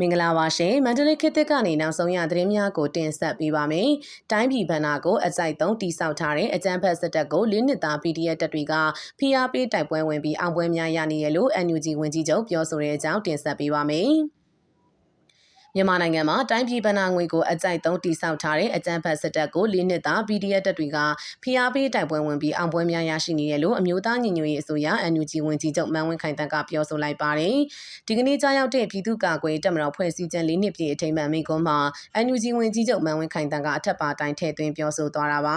မင်္ဂလာပါရှင်မန္တလေးခေတ်သစ်ကနေနောက်ဆုံးရသတင်းများကိုတင်ဆက်ပေးပါမယ်။တိုင်းပြည်ဗန္နာကိုအကြိုက်သုံးတိစောက်ထားတဲ့အကြမ်းဖက်စစ်တပ်ကိုလင်းနှစ်သား PDF တပ်တွေကဖိအားပေးတိုက်ပွဲဝင်ပြီးအောင်ပွဲများရနေရလို့ NUG ဝင်ကြီးချုပ်ပြောဆိုတဲ့အကြောင်းတင်ဆက်ပေးပါမယ်။ မြန်မာနိုင်ငံမှာတိုင်းပြည်ဗဏ္ဍာငွေကိုအကြိုက်သုံးတိစောက်ထားတဲ့အကြမ်းဖက်စစ်တပ်ကိုလေးနှစ်သာ PDF တပ်တွေကဖိအားပေးတိုက်ပွဲဝင်ပြီးအောင်ပွဲများရရှိနေတယ်လို့အမျိုးသားညီညွတ်ရေးအစိုးရ NUG ဝန်ကြီးချုပ်မန်ဝင်းခိုင်တန်းကပြောဆိုလိုက်ပါတယ်။ဒီကနေ့ကြားရောက်တဲ့ပြည်သူ့ကာကွယ်တပ်မတော်ဖွဲ့စည်းခြင်းလေးနှစ်ပြည့်အထိမ်းအမှတ်မိန့်ခွန်းမှာ NUG ဝန်ကြီးချုပ်မန်ဝင်းခိုင်တန်းကအထက်ပါတိုင်းထည့်သွင်းပြောဆိုသွားတာပါ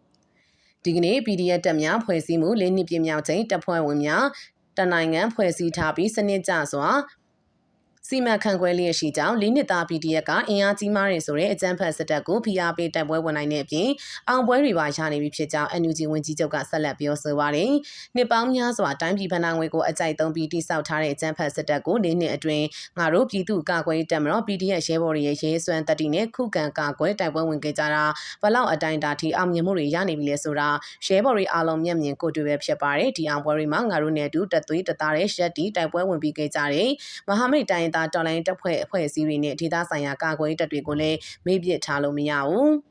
။ဒီကနေ့ PDF တပ်များဖွဲ့စည်းမှုလေးနှစ်ပြည့်မြောက်ချိန်တပ်ဖွဲ့ဝင်များတနိုင်ငံဖွဲ့စည်းထားပြီးစနစ်ကျစွာ စီမံခန့်ခွဲလျက်ရှိကြောင်းလေးနှစ်သား PDF ကအင်အားကြီးမားတယ်ဆိုတဲ့အကြမ်းဖက်စစ်တပ်ကိုဖိအားပေးတိုက်ပွဲဝင်နိုင်တဲ့အပြင်အောင်ပွဲတွေပါရနေပြီဖြစ်ကြောင်း NUG ဝန်ကြီးချုပ်ကဆက်လက်ပြောဆိုပါတယ်။နှစ်ပေါင်းများစွာတိုင်းပြည်ဗဏ္ဍာငွေကိုအကြိုက်သုံးပြီးတိစောက်ထားတဲ့အကြမ်းဖက်စစ်တပ်ကိုလေးနှစ်အတွင်းငါတို့ပြည်သူ့ကာကွယ်တပ်မတော် PDF ရဲဘော်တွေရဲ့ရဲစွမ်းတက်တီနဲ့ခုခံကာကွယ်တိုက်ပွဲဝင်ခဲ့ကြတာဘလောက်အတိုင်းတာထိအောင်မြင်မှုတွေရနေပြီလဲဆိုတာရဲဘော်တွေအားလုံးမျက်မြင်ကိုတွေ့ပဲဖြစ်ပါတယ်။ဒီအောင်ပွဲတွေမှာငါတို့နဲ့အတူတက်သွေးတသားတဲ့ရက်တီတိုက်ပွဲဝင်ပြီးခဲ့ကြတဲ့မဟာမိတ်တိုင်းသားတော်လိုင်းတပ်ဖွဲ့အဖွဲ့အစည်းတွေနဲ့ဒေသဆိုင်ရာကာကွယ်ရေးတပ်တွေကိုလည်းမေ့ပစ်ထားလို့မရဘူး။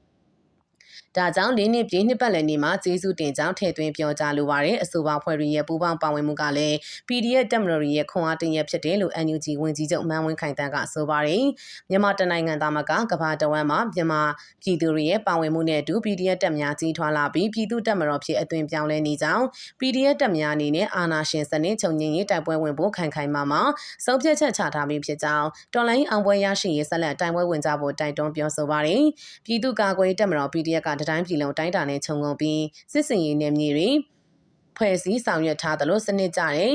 ဒါကြောင့်လေးနှစ်ပြည့်နှစ်ပတ်လည်နေ့မှာကျေးဇူးတင်ကြောင်းထည့်သွင်းပြောကြားလိုပါတယ်အဆိုပါဖွဲ့တွေရဲ့ပူးပေါင်းပါဝင်မှုကလည်း PDF တက်မတော်ရဲ့ခွန်အားတင်ရဖြစ်တယ်လို့ NUG ဝန်ကြီးချုပ်မန်းဝင်းခိုင်တန်းကဆိုပါတယ်မြန်မာတနိုင်ငံသားမကကဘာတဝမ်းမှာမြန်မာပြည်သူတွေရဲ့ပါဝင်မှုနဲ့အတူ PDF တက်များကြီးထွားလာပြီးပြည်သူတက်မတော်ဖြစ်အသွင်ပြောင်းလဲနေကြောင်း PDF တက်များအနေနဲ့အာဏာရှင်စနစ်ချုပ်ငြိမ်းရေးတိုက်ပွဲဝင်ဖို့ခိုင်ခိုင်မာမာစုံဖြတ်ချက်ချထားပြီးဖြစ်ကြောင်းတော်လိုင်းအောင်ပွဲရရှိရေးဆက်လက်တိုင်ပွဲဝင်ကြဖို့တိုက်တွန်းပြောဆိုပါတယ်ပြည်သူ့ကာကွယ်တက်မတော် PDF ကတတိုင်းပြည်လုံးတိုင်းတာနဲ့ခြုံငုံပြီးစစ်စင်ရေးနယ်မြေတွေဖွဲ့စည်းဆောင်ရွက်ထားသလိုစနစ်ကြတယ်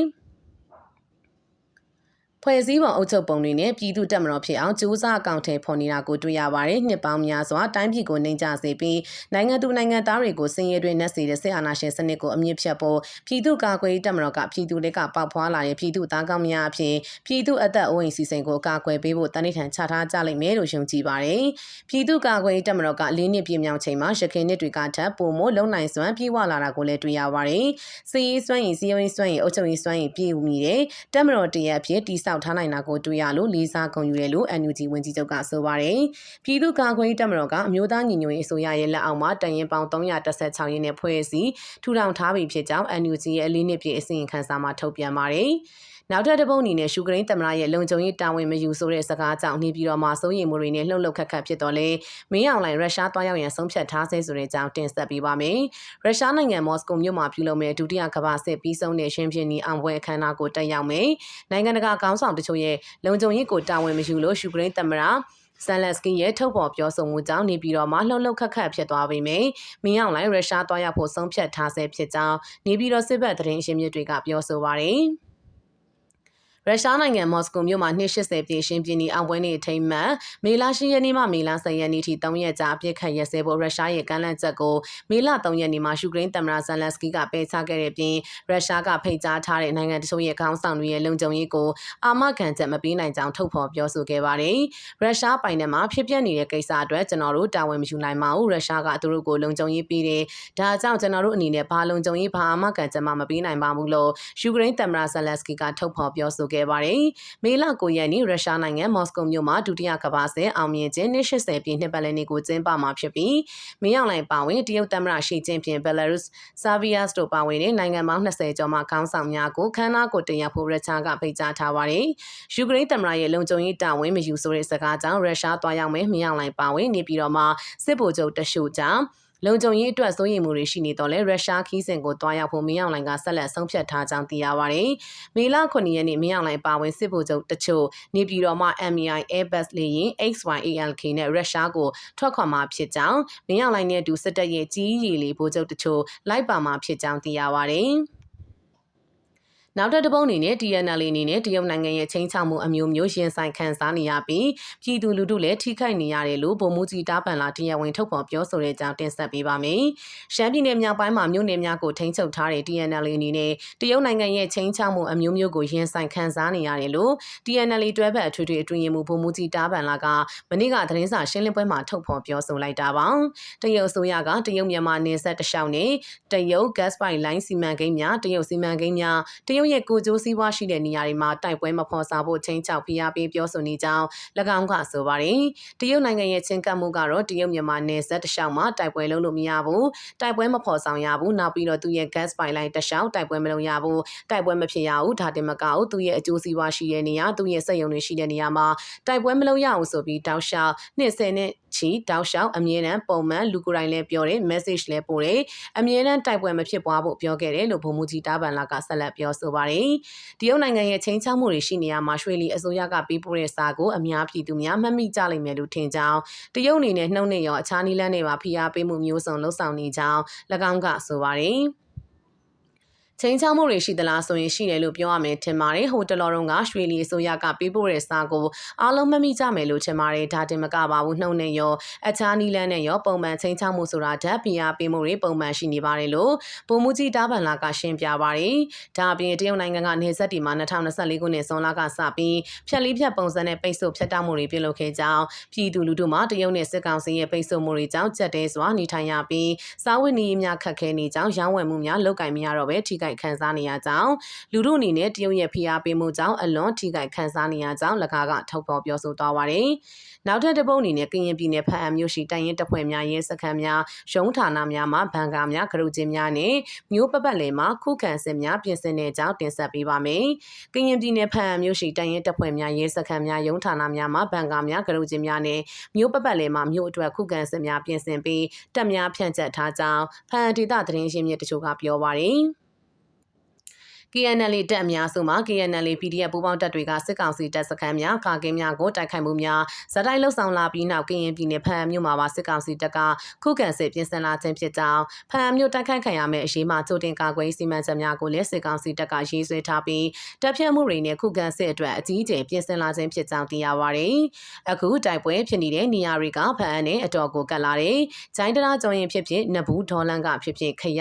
ဖွဲ့စည်းပုံအုပ်ချုပ်ပုံတွေနဲ့ပြည်သူ့တပ်မတော်ဖြစ်အောင်ကြိုးစားအကောင့်ထဲဖော်နေတာကိုတွေ့ရပါတယ်။နှစ်ပေါင်းများစွာတိုင်းပြည်ကိုနှိမ်ချစေပြီးနိုင်ငံသူနိုင်ငံသားတွေကိုစင်ရဲတွင်နှက်စေတဲ့စစ်အာဏာရှင်စနစ်ကိုအမြင့်ဖြတ်ဖို့ပြည်သူ့ကာကွယ်ရေးတပ်မတော်ကပြည်သူတွေကပေါက်ဖွာလာတဲ့ပြည်သူသားကောင်းများအဖြစ်ပြည်သူအသက်အိုးအိမ်စီစဉ်ကိုကာကွယ်ပေးဖို့တန်ဋိဌာန်ချထားကြလိမ့်မယ်လို့ယုံကြည်ပါတယ်။ပြည်သူ့ကာကွယ်ရေးတပ်မတော်က၄နှစ်ပြည့်မြောက်ချိန်မှာရခိုင်နှစ်တွေကထပ်ပုံမို့လုံနိုင်စွမ်းပြေဝလာတာကိုလည်းတွေ့ရပါတယ်။စီရေးစွမ်းရည်စီယုံရေးစွမ်းရည်အုပ်ချုပ်ရေးစွမ်းရည်ပြည့်ဝမိတဲ့တပ်မတော်တရက်အဖြစ်တိစောက်ထားနိုင်တာကိုတွေ့တွေ့ရလို့လေးစားဂုဏ်ယူတယ်လို့ NUG ဝန်ကြီးချုပ်ကဆိုပါတယ်။ပြည်သူ့ကာကွယ်ရေးတပ်မတော်ကအမျိုးသားညီညွတ်ရေးအစိုးရရဲ့လက်အောက်မှာတန်ရင်ပေါင်း316ရင်းနဲ့ဖွဲ့စည်းထူထောင်ထားပြီဖြစ်ကြောင်း NUG ရဲ့အလေးနှစ်ပြည့်အစီရင်ခံစာမှာထုတ်ပြန်ပါတယ်။ နောက်ထပ်တစ်ပုတ်အနေနဲ့ရှုကရိန်းသမ္မတရဲ့လုံခြုံရေးတာဝန်မယူဆိုတဲ့စကားကြောင့်နေပြည်တော်မှာစိုးရိမ်မှုတွေနဲ့လှုပ်လှုပ်ခတ်ခတ်ဖြစ်တော့လေမင်းအောင်လှိုင်ရုရှားသွားရောက်ရန်ဆုံးဖြတ်ထားဆဲဆိုတဲ့အကြောင်းတင်ဆက်ပေးပါမယ်။ရုရှားနိုင်ငံမော်စကိုမြို့မှာပြုလုပ်မဲ့ဒုတိယကမ္ဘာစစ်ပြီးဆုံးတဲ့ရှင်းပြင်းနီအောင်ပွဲအခမ်းအနားကိုတက်ရောက်မယ်။နိုင်ငံတကာခေါင်းဆောင်တချို့ရဲ့လုံခြုံရေးကိုတာဝန်မယူလို့ရှုကရိန်းသမ္မတဆန်လက်စကီရဲ့ထုတ်ဖော်ပြောဆိုမှုကြောင့်နေပြည်တော်မှာလှုပ်လှုပ်ခတ်ခတ်ဖြစ်သွားပေမယ့်မင်းအောင်လှိုင်ရုရှားသွားရောက်ဖို့ဆုံးဖြတ်ထားဆဲဖြစ်ကြောင်းနေပြည်တော်စစ်ဘက်သတင်းအရင်းမြစ်တွေကပြောဆိုပါရယ်။ ရုရှားနိုင်ငံမော်စကိုမြို့မှာ280ပြည့်ရှင်ပြင်းနီအောင်ပွဲနေထိမ်းမှန်မေလ10ရက်နေ့မှမေလ10ရက်နေ့ထိ3ရက်ကြာအပြစ်ခတ်ရက်စဲဖို့ရုရှားရဲ့ကမ်းလှမ်းချက်ကိုမေလ3ရက်နေ့မှာယူကရိန်းသမ္မတဇန်လက်စကီကပယ်ချခဲ့တဲ့ပြင်ရုရှားကဖိတ်ကြားထားတဲ့နိုင်ငံတချို့ရဲ့ခေါင်းဆောင်တွေရဲ့လုံခြုံရေးကိုအာမခံချက်မပေးနိုင်ကြောင်းထုတ်ဖော်ပြောဆိုခဲ့ပါတယ်။ရုရှားပိုင်နယ်မှာဖြစ်ပျက်နေတဲ့ကိစ္စအတွက်ကျွန်တော်တို့တာဝန်မယူနိုင်ပါဘူး။ရုရှားကသူတို့ကိုလုံခြုံရေးပေးတယ်။ဒါကြောင့်ကျွန်တော်တို့အနေနဲ့ဘာလုံခြုံရေးဘာအာမခံချက်မှမပေးနိုင်ပါဘူးလို့ယူကရိန်းသမ္မတဇန်လက်စကီကထုတ်ဖော်ပြောဆိုခဲ့ပါတယ်။မေလ9ရက်နေ့ရုရှားနိုင်ငံမော်စကိုမြို့မှာဒုတိယကမ္ဘာစစ်အောင်မြင်ခြင်းနှစ်80ပြည့်နှစ်ပတ်လည်နေ့ကိုကျင်းပမှာဖြစ်ပြီးမင်းအောင်လှိုင်ပါဝင်တရုတ်သမ္မတရှီကျင်းပင်ဘယ်လာရုစ်ဆာဗီယာစ်တို့ပါဝင်တဲ့နိုင်ငံပေါင်း20ကျော်မှခေါင်းဆောင်များကိုခမ်းနားကိုတင်ရောက်ဖို့ရုရှားကဖိတ်ကြားထားပါတယ်။ယူကရိန်းသမ္မတရဲ့လုံခြုံရေးတာဝန်မယူဆိုတဲ့စကားကြောင့်ရုရှားတွားရောက်မယ်မင်းအောင်လှိုင်ပါဝင်နေပြီးတော့မှစစ်ဗိုလ်ချုပ်တရှုကြောင့် လုံခြုံရေးအတွက်စိုးရိမ်မှုတွေရှိနေတော့လဲရုရှားခီးစဉ်ကိုတွားရောက်ဖို့မင်းအောင်လှိုင်ကဆက်လက်ဆုံးဖြတ်ထားကြောင်းသိရပါတယ်။မေလ9ရက်နေ့မင်းအောင်လှိုင်ပါဝင်စစ်ဗိုလ်ချုပ်တချို့နေပြည်တော်မှ MI Airbus လေယာဉ် XYALK နဲ့ရုရှားကိုထွက်ခွာမှာဖြစ်ကြောင်းမင်းအောင်လှိုင်နဲ့အတူစစ်တပ်ရဲ့ကြီးရီလေးဗိုလ်ချုပ်တချို့လိုက်ပါမှာဖြစ်ကြောင်းသိရပါတယ်။ နောက်ထပ်တစ်ပုတ်အနေနဲ့ TNL အနေနဲ့တရုတ်နိုင်ငံရဲ့ချင်းချောက်မှုအမျိုးမျိုးရင်ဆိုင်ခံစားနေရပြီးပြည်သူလူထုလည်းထိခိုက်နေရတယ်လို့ဗိုလ်မှူးကြီးတားပန်လာတရားဝင်ထုတ်ဖော်ပြောဆိုတဲ့အကြောင်းတင်ဆက်ပေးပါမယ်။ရှမ်းပြည်နယ်မြောက်ပိုင်းမှာမြို့နယ်များကိုထိန်းချုပ်ထားတဲ့ TNL အနေနဲ့တရုတ်နိုင်ငံရဲ့ချင်းချောက်မှုအမျိုးမျိုးကိုရင်ဆိုင်ခံစားနေရတယ်လို့ TNL တွဲဘက်အထွေထွေအတွင်းမှုဗိုလ်မှူးကြီးတားပန်လာကမနေ့ကသတင်းစာရှင်းလင်းပွဲမှာထုတ်ဖော်ပြောဆိုလိုက်တာပါ။တရုတ်အစိုးရကတရုတ်မြန်မာနယ်စပ်တလျှောက်နဲ့တရုတ် gas pipeline စီမံကိန်းများတရုတ်စီမံကိန်းများတရုတ်တ်ရဲ့ကိုကျိုးစည်းဝါးရှိတဲ့နေရာတွေမှာတိုက်ပွဲမဖော်ဆောင်ဖို့ချင်းချောက်ဖိအားပေးပြောဆိုနေကြောင်း၎င်းကဆိုပါတယ်။တရုတ်နိုင်ငံရဲ့ချင်းကပ်မှုကတော့တရုတ်မြန်မာနယ်စပ်တစ်လျှောက်မှာတိုက်ပွဲလုပ်လို့မရဘူး။တိုက်ပွဲမဖော်ဆောင်ရဘူး။နောက်ပြီးတော့သူ့ရဲ့ gas pipeline တစ်လျှောက်တိုက်ပွဲမလုပ်ရဘူး။တိုက်ပွဲမဖြစ်ရဘူး။ဒါတင်မကဘူးသူ့ရဲ့အကျိုးစီးပွားရှိတဲ့နေရာသူ့ရဲ့စက်ရုံတွေရှိတဲ့နေရာမှာတိုက်ပွဲမလုပ်ရဘူးဆိုပြီးတောက်လျှောက်နှစ်ဆယ်နဲ့ချီတောက်လျှောက်အမြဲတမ်းပုံမှန်လူကိုယ်တိုင်လည်းပြောတယ် message လည်းပို့တယ်အမြဲတမ်းတိုက်ပွဲမဖြစ်ပွားဖို့ပြောခဲ့တယ်လို့ဗိုလ်မှူးကြီးတာဗန်လာကဆက်လက်ပြောဆိုပါတယ်တရုတ်နိုင်ငံရဲ့ချင်းချောက်မှုတွေရှိနေရမှာရွှေလီအစိုးရကပေးပို့တဲ့စာကိုအများပြည်သူများမှတ်မိကြလိမ့်မယ်လို့ထင်ကြောင်းတရုတ်အနေနဲ့နှုတ်နဲ့ရောအခြားနည်းလမ်းတွေပါဖိအားပေးမှုမျိုးစုံလှုံ့ဆော်နေကြောင်း၎င်းကဆိုပါတယ် ချင်းချောင်းမှုတွေရှိသလားဆိုရင်ရှိတယ်လို့ပြောရမယ်ထင်ပါတယ်ဟိုတလော်တုံးကရွှေလီအစိုးရကပေးပို့တဲ့စာကိုအားလုံးမမိကြမယ်လို့ထင်ပါတယ်ဒါတင်မကပါဘူးနှုတ်နဲ့ရောအခြားနီလန်းနဲ့ရောပုံမှန်ချင်းချောင်းမှုဆိုတာဓာတ်ပြာပေးမှုတွေပုံမှန်ရှိနေပါတယ်လို့ပုံမှုကြီးတားဗန်လာကရှင်းပြပါတယ်ဒါအပြင်တရုတ်နိုင်ငံကနေဆက်တီမှာ2024ခုနှစ်ဇွန်လကစပြီးဖြက်လေးဖြက်ပုံစံနဲ့ပိတ်ဆို့ဖြတ်တောက်မှုတွေပြုလုပ်ခဲ့ကြောင်းပြည်သူလူထုမှတရုတ်နဲ့စစ်ကောင်စီရဲ့ပိတ်ဆို့မှုတွေကြောင့်ကြက်တဲစွာနေထိုင်ရပြီးစားဝတ်နေရေးများခက်ခဲနေကြောင်းရောင်းဝယ်မှုများလုပ်ကင်မရတော့ပဲထိခိုက်ခံစားနေရကြောင်းလူထုအနေနဲ့တရုတ်ရဲ့ဖိအားပေးမှုကြောင့်အလွန်ထိခိုက်ခံစားနေရကြောင်း၎င်းကထုတ်ဖော်ပြောဆိုသွားပါတယ်။နောက်ထပ်တစ်ပုတ်အနေနဲ့ကရင်ပြည်နယ်ဖအံမြို့ရှိတိုင်ရင်တပ်ဖွဲ့များရဲစခန်းများရုံးဌာနများမှဘန်ကာများကရုချင်းများနဲ့မြို့ပပတ်လည်မှာခုခံစစ်များပြင်ဆင်နေကြောင်းတင်ဆက်ပေးပါမယ်။ကရင်ပြည်နယ်ဖအံမြို့ရှိတိုင်ရင်တပ်ဖွဲ့များရဲစခန်းများရုံးဌာနများမှဘန်ကာများကရုချင်းများနဲ့မြို့ပပတ်လည်မှာမြို့အတွက်ခုခံစစ်များပြင်ဆင်ပြီးတပ်များဖြန့်ကျက်ထားကြောင်းဖအံဒေသသတင်းရင်းမြစ်တချို့ကပြောပါရယ်။ KNL တပ်အများစုမှာ KNL PDF ပူးပေါင်းတပ်တွေကစစ်ကောင်စီတပ်စခန်းများကာကင်းများကိုတိုက်ခိုက်မှုများဇက်တိုက်လှုပ်ဆောင်လာပြီးနောက်ကရင်ပြည်နယ်ဖန်မြို့မှာပါစစ်ကောင်စီတပ်ကခုခံစစ်ပြင်ဆင်လာခြင်းဖြစ်ကြောင်းဖန်မြို့တိုက်ခိုက်ခံရမယ့်အရေးမှာချိုတင်ကာကွယ်စီမံချက်များကိုလည်းစစ်ကောင်စီတပ်ကရေးဆွဲထားပြီးတပ်ဖြတ်မှုတွေနဲ့ခုခံစစ်အတွက်အကြီးအကျယ်ပြင်ဆင်လာခြင်းဖြစ်ကြောင်းသိရပါတယ်။အခုတိုက်ပွဲဖြစ်နေတဲ့နေရာတွေကဖန်နဲ့အတော်ကိုကတ်လာတဲ့ဂျိုင်းတရာကျော်ရင်ဖြစ်ဖြစ်နဘူးဒေါ်လန်ကဖြစ်ဖြစ်ခရ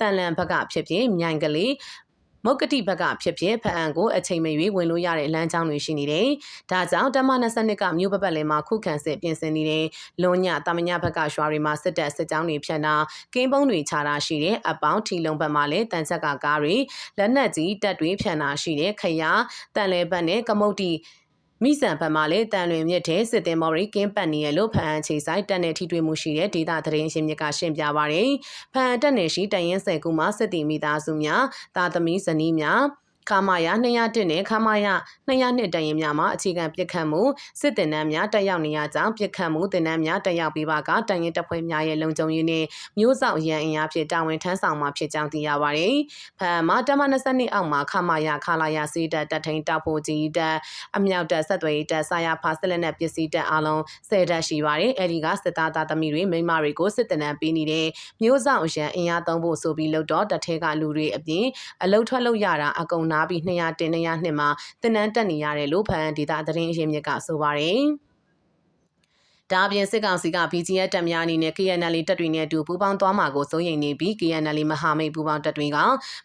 တန်လန်ဘက်ကဖြစ်ဖြစ်မြိုင်ကလေး မုတ်ကတိဘက်ကဖြစ်ဖြစ်ဖအံကိုအချိန်မရွေးဝင်လို့ရတဲ့လမ်းကြောင်းတွေရှိနေတယ်။ဒါကြောင့်တမ22ကမြို့ပပတ်လည်မှာခုခံစစ်ပြင်ဆင်နေတဲ့လွန်ညတမညဘက်ကရွာတွေမှာစစ်တပ်စစ်ကြောင်းတွေဖြန့်တာကင်းပုံးတွေခြာတာရှိတဲ့အပေါင်းထီလုံဘက်မှာလည်းတန်ချက်ကကားတွေလက်နက်ကြီးတပ်တွေဖြန့်တာရှိတဲ့ခရတန်လဲဘက်နဲ့ကမုတ်တီ မိဆန်ဘက်မှလည်းတန်လွင်မြစ်တဲ့စစ်တင်မော်ရီကင်းပတ်နေရလို့ဖန်အခြေဆိုင်တက်နယ်ထိတွေ့မှုရှိတဲ့ဒေသသတင်းရှင်မြစ်ကရှင်းပြပါရယ်ဖန်တက်နယ်ရှိတန်ရင်ဆယ်ကူမှစစ်တီမိသားစုများတာသမီဇနီးများ ခမာယာ201နဲ့ခမာယာ202တရင်များမှာအခြေခံပြစ်ခတ်မှုစစ်တင်နန်းများတက်ရောက်နေရကြောင်းပြစ်ခတ်မှုတင်နန်းများတက်ရောက်ပြီးပါကတရင်တပ်ဖွဲ့များရဲ့လုံခြုံရေးနဲ့မျိုးစောက်ရန်အင်အားဖြင့်တာဝန်ထမ်းဆောင်မှာဖြစ်ကြောင်းသိရပါတယ်။ဖန်မှာတမ22အောက်မှာခမာယာခလာယာစီတပ်တပ်ထိန်တပ်ဖို့ကြီးတပ်အမြောက်တပ်ဆက်သွယ်ရေးတပ်ဆာယာဖာဆက်လက်နဲ့ပစ္စည်းတပ်အလုံး10တပ်ရှိပါတယ်။အဲဒီကစစ်သားသားသမီးတွေမိန်းမတွေကိုစစ်တနန်းပေးနေတဲ့မျိုးစောက်ရန်အင်အားသုံးဖို့ဆိုပြီးလို့တော့တပ်ထဲကလူတွေအပြင်အလုတ်ထွက်လို့ရတာအကုန်နာပြီး200တင်200မှာတင်နန်းတက်နေရတယ်လို့ဖန်ဒေတာသတင်းအရင်းမြစ်ကဆိုပါတယ်။ ဒါအပြင်စစ်ကောင်စီက BGF တပ်များအနေနဲ့ KNL တပ်တွေနဲ့အတူပူးပေါင်းသွားမှာကိုစိုးရိမ်နေပြီး KNL မဟာမိတ်ပူးပေါင်းတပ်တွေက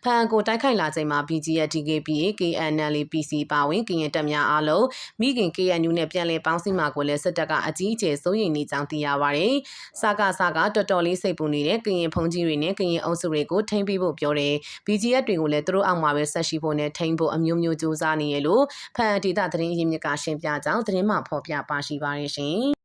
ဖန်ကိုတိုက်ခိုက်လာချိန်မှာ BGF DKPA KNL PC ပါဝင်ကရင်တပ်များအားလုံးမိခင် KNU နဲ့ပြန်လည်ပေါင်းစည်းမှာကိုလည်းစစ်တပ်ကအကြီးအကျယ်စိုးရိမ်နေကြောင်းသိရပါတယ်။စကားစကားတော်တော်လေးစိတ်ပူနေတဲ့ကရင်ဖုန်ကြီးတွေနဲ့ကရင်အုပ်စုတွေကိုထိမ့်ပေးဖို့ပြောတယ်။ BGF တွေကိုလည်းသူတို့အောက်မှာပဲဆက်ရှိဖို့နဲ့ထိမ့်ဖို့အမျိုးမျိုးစူးစမ်းနေရလို့ဖန်ဒေတာသတင်းရင်းမြစ်ကရှင်းပြကြောင်းသတင်းမှဖော်ပြပါရှိပါတယ်ရှင်။